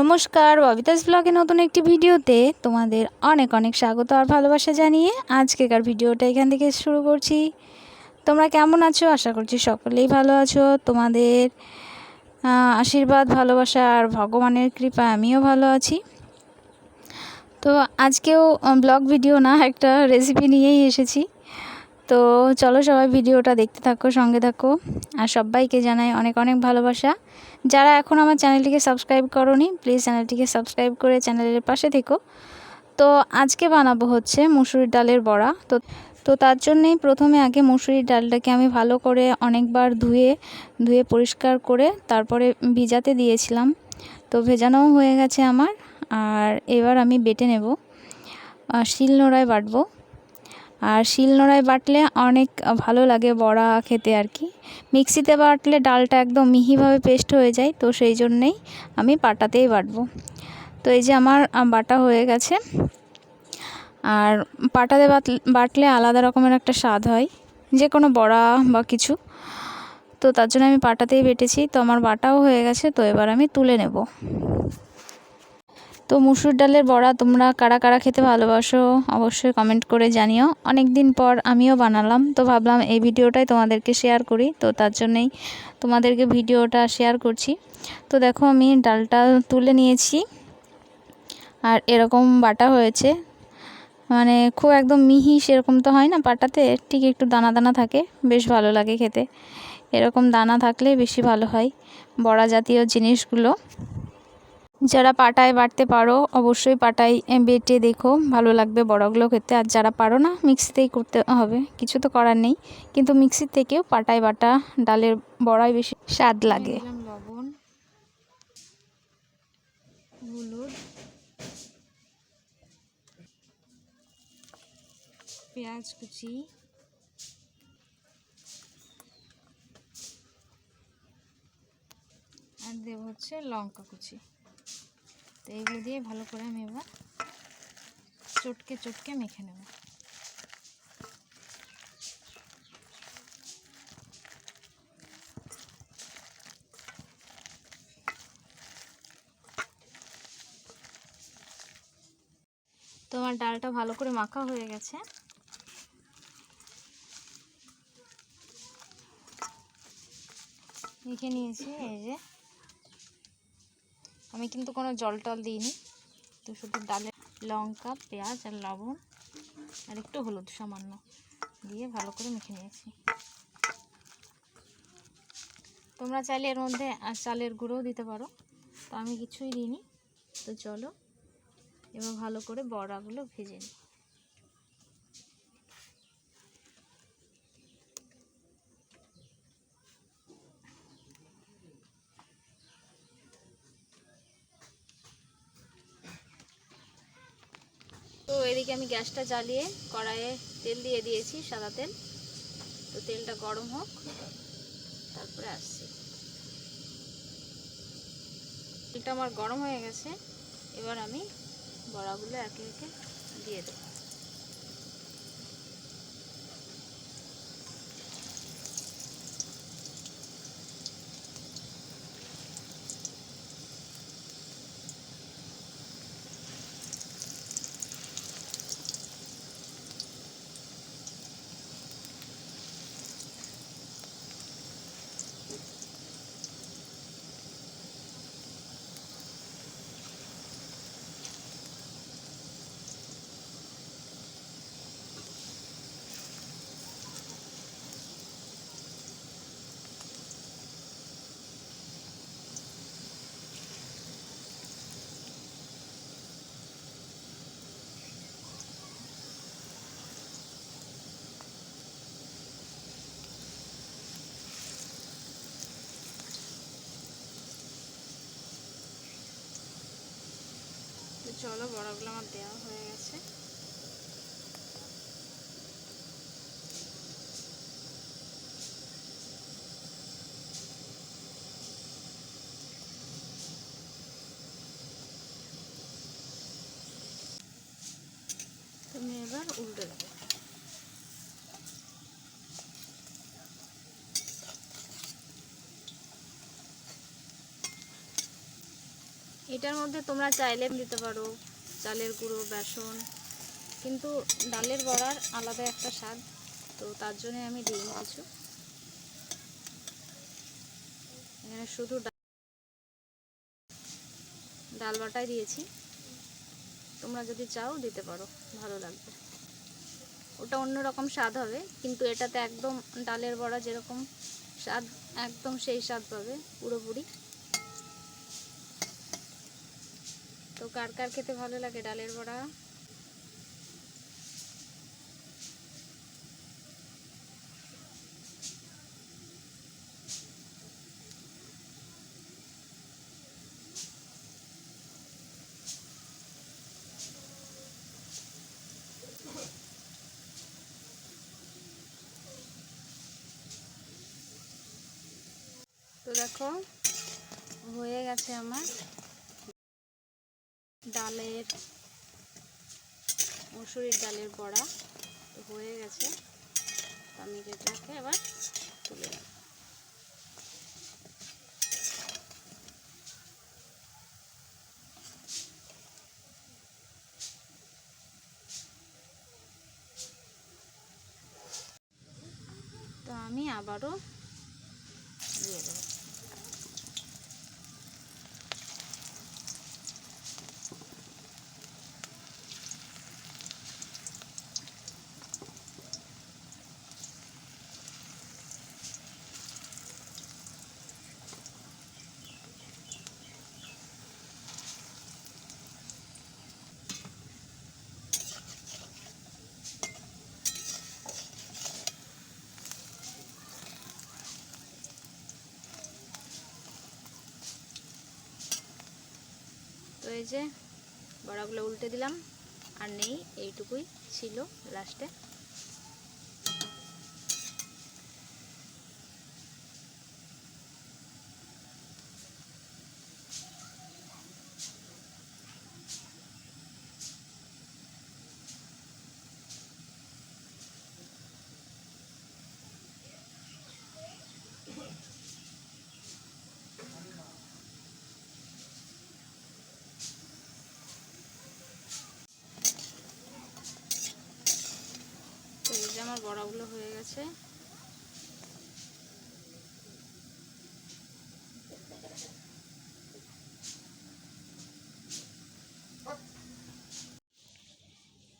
নমস্কার, ববিতাস ব্লগে নতুন একটি ভিডিওতে তোমাদের অনেক অনেক স্বাগত আর ভালোবাসা জানিয়ে আজকেকার ভিডিওটা এখান থেকে শুরু করছি। তোমরা কেমন আছো? আশা করছি সকলেই ভালো আছো। তোমাদের আশীর্বাদ, ভালোবাসা আর ভগবানের কৃপা আমিও ভালো আছি। তো আজকেও ব্লগ ভিডিও না, একটা রেসিপি নিয়েই এসেছি। তো চলো সবাই ভিডিওটা দেখতে থাকো, সঙ্গে থাকো। আর সবাইকে জানাই অনেক অনেক ভালোবাসা। যারা এখন আমার চ্যানেলটিকে সাবস্ক্রাইব করনি প্লিজ চ্যানেলটিকে সাবস্ক্রাইব করে চ্যানেলের পাশে থেকো। তো আজকে বানাবো হচ্ছে মুসুরির ডালের বড়া। তো তো তার জন্যেই প্রথমে আগে মুসুরির ডালটাকে আমি ভালো করে অনেকবার ধুয়ে ধুয়ে পরিষ্কার করে তারপরে ভিজাতে দিয়েছিলাম। তো ভেজানোও হয়ে গেছে আমার। আর এবার আমি বেটে নেব। শিল নোড়ায় বাটবো। আর শিলনোড়ায় বাটলে অনেক ভালো লাগে বড়া খেতে আর কি। মিক্সিতে বাটলে ডালটা একদম মিহিভাবে পেস্ট হয়ে যায়, তো সেই জন্যেই আমি পাটাতেই বাটবো। তো এই যে আমার বাটা হয়ে গেছে। আর পাটাতে বাট- বাটলে আলাদা রকমের একটা স্বাদ হয় যে কোনো বড়া বা কিছু। তো তার জন্য আমি পাটাতেই বেটেছি, তো আমার বাটাও হয়ে গেছে, তো এবার আমি তুলে নেব। তো মুসুর ডালের বড়া তোমরা কারা কারা খেতে ভালোবাসো অবশ্যই কমেন্ট করে জানিও। অনেক দিন পর আমিও বানালাম, তো ভাবলাম এই ভিডিওটাই তোমাদেরকে শেয়ার করি, তো তার জন্যেই তোমাদেরকে ভিডিওটা শেয়ার করছি। তো দেখো আমি ডালটা তুলে নিয়েছি, আর এরকম বাটা হয়েছে। মানে খুব একদম মিহি সেরকম তো হয় না পাটাতে ঠিক একটু দানা দানা থাকে, বেশ ভালো লাগে খেতে। এরকম দানা থাকলে বেশি ভালো হয় বড়া জাতীয় জিনিসগুলো। যারা পাটায় বাটতে পারো, অবশ্যই পাটায় বেটে দেখো, ভালো লাগবে বড়াগুলো খেতে। আর যারা পারো না, মিক্সিতেই করতে হবে, কিছু তো করার নেই। কিন্তু মিক্সির থেকেও পাটায় বাটা, ডালের বড়াই বেশি স্বাদ লাগে। লবণ পেঁয়াজ কুচি, আর দেব হচ্ছে লঙ্কা কুচি। তো এইগুলো দিয়ে ভালো করে আমি এবার চটকে চটকে মেখে নেব। তো আমার ডালটা ভালো করে মাখা হয়ে গেছে। মেখে নিয়েছি, এই যে আমি কিন্তু কোনো জল টল দিইনি। তো শুধু ডালে লঙ্কা, পেঁয়াজ আর লবণ আর একটু হলুদ সামান্য দিয়ে ভালো করে মেখে নিয়েছি। তোমরা চাইলে এর মধ্যে আর চালের গুঁড়োও দিতে পারো। তো আমি কিছুই দিইনি। তো চলো, এবার ভালো করে বড়াগুলো ভেজে নিই তো এদিকে আমি গ্যাসটা জ্বালিয়ে কড়াইয়ে তেল দিয়ে দিয়েছি, সাদা তেল। তো তেলটা গরম হোক, তারপরে আসছি। তেলটা আমার গরম হয়ে গেছে, এবার আমি বড়াগুলো একে একে দিয়ে দেবো। চলো বড়াগুলো আমার দেওয়া হয়ে গেছে। তুমি এবার উল্টে দেবো। এটার মধ্যে তোমরা চাইলে দিতে পারো, চালের গুঁড়ো, বেসন। কিন্তু ডালের বড়ার আলাদা একটা স্বাদ, তো তার জন্য আমি দিই কিছু এখানে শুধু ডাল বাটাই দিয়েছি। তোমরা যদি চাও দিতে পারো, ভালো লাগবে। ওটা অন্যরকম স্বাদ হবে, কিন্তু এটাতে একদম ডালের বড়া যেরকম স্বাদ, একদম সেই স্বাদ পাবে, পুরোপুরি। তো কার কার খেতে ভালো লাগে? ডালের বড়া? তো দেখো হয়ে গেছে আমার। ডালের, মসুরির ডালের বড়া হয়ে গেছে। আমি এটাকে এবার তুলে নেব। তো আমি আবারও দিয়ে দেবো। তো এই যে বড়াগুলো উল্টে দিলাম। আর নেই এইটুকুই ছিল লাস্টে। আমার বড়াগুলো হয়ে গেছে।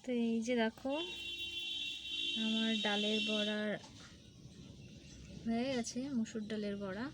তো এই যে দেখো, আমার ডালের বড়া হয়ে গেছে, মুসুর ডালের বড়া।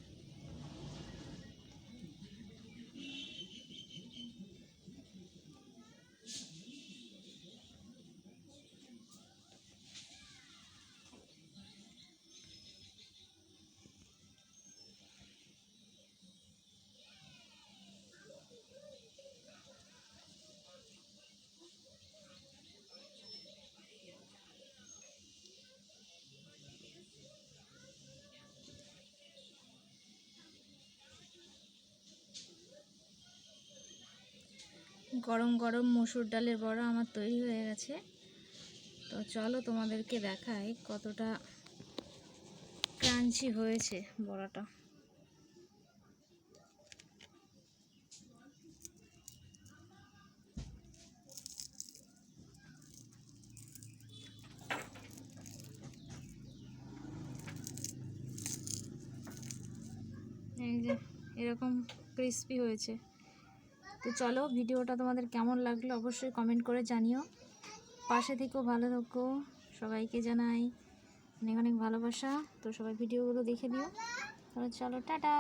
গরম গরম মসুর ডালের বড়া আমার তৈরি হয়ে গেছে। তো চলো তোমাদেরকে দেখাই কতটা ক্রাঞ্চি হয়েছে বড়াটা। এই যে এরকম ক্রিস্পি হয়েছে। তো চলো ভিডিওটা তোমাদের কেমন লাগল অবশ্যই কমেন্ট করে জানিও। পাশে থেকেও ভালো থাকো, সবাইকে জানাই অনেক অনেক ভালোবাসা। তো সবাই ভিডিওগুলো দেখে দিও তাহলে চলো, টাটা!